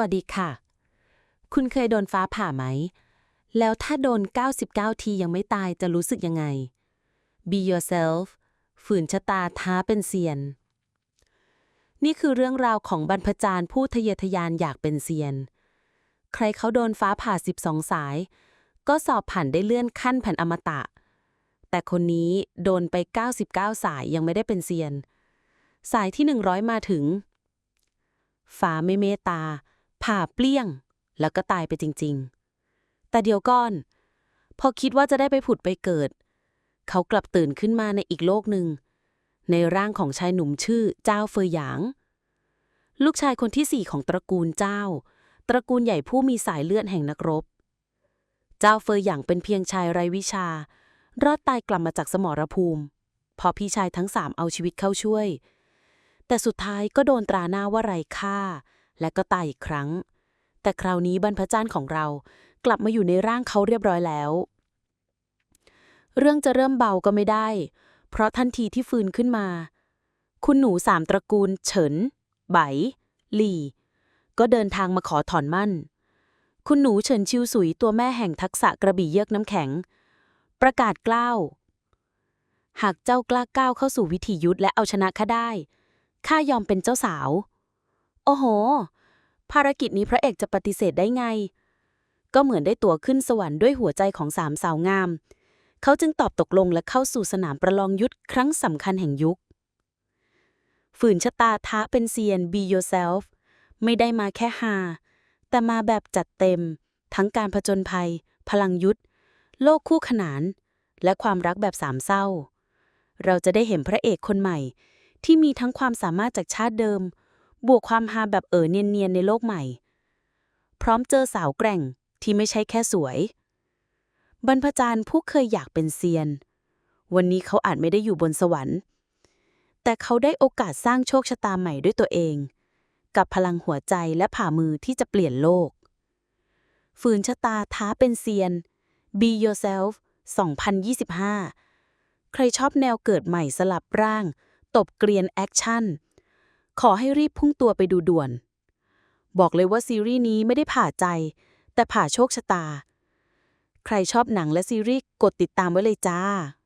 วัสดีค่ะ คุณเคยโดนฟ้าผ่าไหม แล้วถ้าโดน 99 ทียังไม่ตายจะรู้สึกยังไง Be yourself ฝืนชะตาท้าเป็นเซียน นี่คือเรื่องราวของบรรพจารย์ผู้ทะเยอทะยานอยากเป็นเซียน ใครเขาโดนฟ้าผ่า 12 สาย ก็สอบผ่านได้เลื่อนขั้นแผ่นอมตะ แต่คนนี้โดนไป 99 สายยังไม่ได้เป็นเซียน สายที่ 100 มาถึงฟ้าไม่เมตตา ผ่าเปลี่ยง แล้วก็ตายไปจริง ๆ แต่เดี๋ยวก่อน พอคิดว่าจะได้ไปผุดไปเกิด เขากลับตื่นขึ้นมาในอีกโลกหนึ่ง ในร่างของชายหนุ่มชื่อเจ้าเฟยหยาง ลูกชายคนที่สี่ของตระกูลเจ้า ตระกูลใหญ่ผู้มีสายเลือดแห่งนักรบ เจ้าเฟยหยางเป็นเพียงชายไร้วิชา รอดตายกลับมาจากสมรภูมิ พอพี่ชายทั้งสามเอาชีวิตเข้าช่วย แต่สุดท้ายก็โดนตราหน้าว่าไร้ค่า และก็ตายอีกครั้ง แต่คราวนี้บรรพจารย์ของเรากลับมาอยู่ในร่างเขาเรียบร้อยแล้ว เรื่องจะเริ่มเบาก็ไม่ได้ เพราะทันทีที่ฟื้นขึ้นมา คุณหนูสามตระกูล เฉิน ไบหลี่ ก็เดินทางมาขอถอนมั่น คุณหนูเฉินชิวสุยตัวแม่แห่งทักษะกระบี่เยือกน้ำแข็ง ประกาศกล้าวหากเจ้ากล้าก้าวเข้าสู่วิถียุทธและเอาชนะข้าได้ ข้ายอมเป็นเจ้าสาว โอ้โห ภารกิจนี้พระเอกจะปฏิเสธได้ไง ก็เหมือนได้ตั๋วขึ้นสวรรค์ด้วยหัวใจของสามสาวงาม เขาจึงตอบตกลงและเข้าสู่สนามประลองยุทธครั้งสำคัญแห่งยุค ฝืนชะตาท้าเป็นเซียน be yourself ไม่ได้มาแค่ฮาแต่มาแบบจัดเต็ม ทั้งการผจญภัย พลังยุทธโลกคู่ขนาน และความรักแบบสามเศร้า เราจะได้เห็นพระเอกคนใหม่ ที่มีทั้งความสามารถจากชาติเดิม บวกความฮาแบบเอ๋อเนียนๆในโลกใหม่ พร้อมเจอสาวแกร่งที่ไม่ใช่แค่สวย บรรพจารย์ผู้เคยอยากเป็นเซียน วันนี้เขาอาจไม่ได้อยู่บนสวรรค์ แต่เขาได้โอกาสสร้างโชคชะตาใหม่ด้วยตัวเอง กับพลังหัวใจและผ่ามือที่จะเปลี่ยนโลก ฝืนชะตาท้าเป็นเซียน Be Yourself 2025 ใครชอบแนวเกิดใหม่สลับร่าง ตบเกรียนแอคชั่น ขอให้รีบพุ่งตัวไปดูด่วน บอกเลยว่าซีรีส์นี้ไม่ได้ผ่าใจ แต่ผ่าโชคชะตา ใครชอบหนังและซีรีส์กดติดตามไว้เลยจ้า